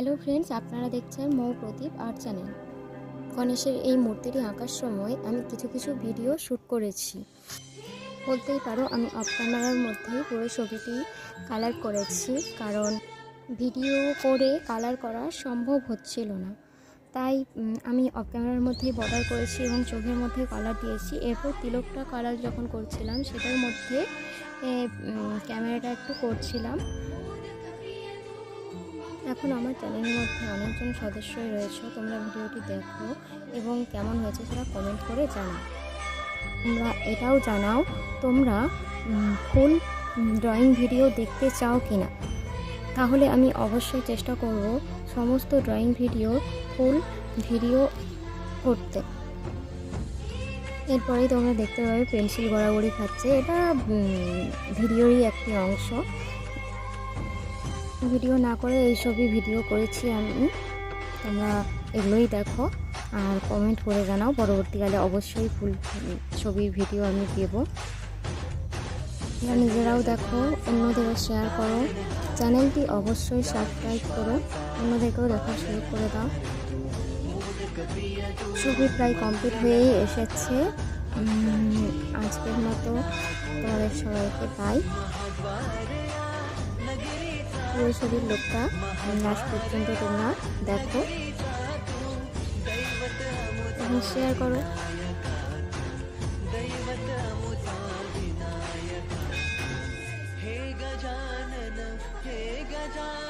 Hello friends আপনারা দেখছেন মৌ প্রদীপ art channel গণেশের এই মূর্তিটি আঁকার সময় আমি কিছু কিছু ভিডিও শ্যুট করেছি। বলতেই পারো, আমি অফ ক্যামেরার মধ্যেই পুরো ছবিটি কালার করেছি, কারণ ভিডিও করে কালার করা সম্ভব হচ্ছিল না। তাই আমি অফ ক্যামেরার মধ্যেই বর্ডার করেছি এবং চোখের মধ্যে কালার দিয়েছি। এরপর তিলকটা কালার যখন করছিলাম, সেটার মধ্যে ক্যামেরাটা একটু করছিলাম। এখন আমার চ্যানেলের মধ্যে অনেকজন সদস্যই রয়েছে, তোমরা ভিডিওটি দেখো এবং কেমন হয়েছে সেটা কমেন্ট করে জানাও। তোমরা এটাও জানাও, তোমরা ফুল ড্রয়িং ভিডিও দেখতে চাও কি না তাহলে আমি অবশ্যই চেষ্টা করব সমস্ত ড্রয়িং ভিডিও ফুল ভিডিও করতে। এরপরেই তোমরা দেখতে পাবে পেন্সিল গড়াগড়ি খাচ্ছে। এটা ভিডিওরই একটি অংশ। ভিডিও না করে এইসবই ভিডিও করেছি আমি। তোমরা এগুলোই দেখো আর কমেন্ট করে জানাও। পরবর্তীকালে অবশ্যই ফুল ছবির ভিডিও আমি দেব। তোমরা নিজেরাও দেখো, অন্যদেরও শেয়ার করো। চ্যানেলটি অবশ্যই সাবস্ক্রাইব করো। অন্যদেরকেও দেখার সুযোগ করে দাও। ছবি প্রায় কমপ্লিট হয়েই এসেছে। আজকের মতো। তোমাদের সবাইকে পাই বৈশালীর লোকটা লাস্ট পর্যন্ত তোমরা দেখো। শেয়ার করো। हे गजानन हे गजानन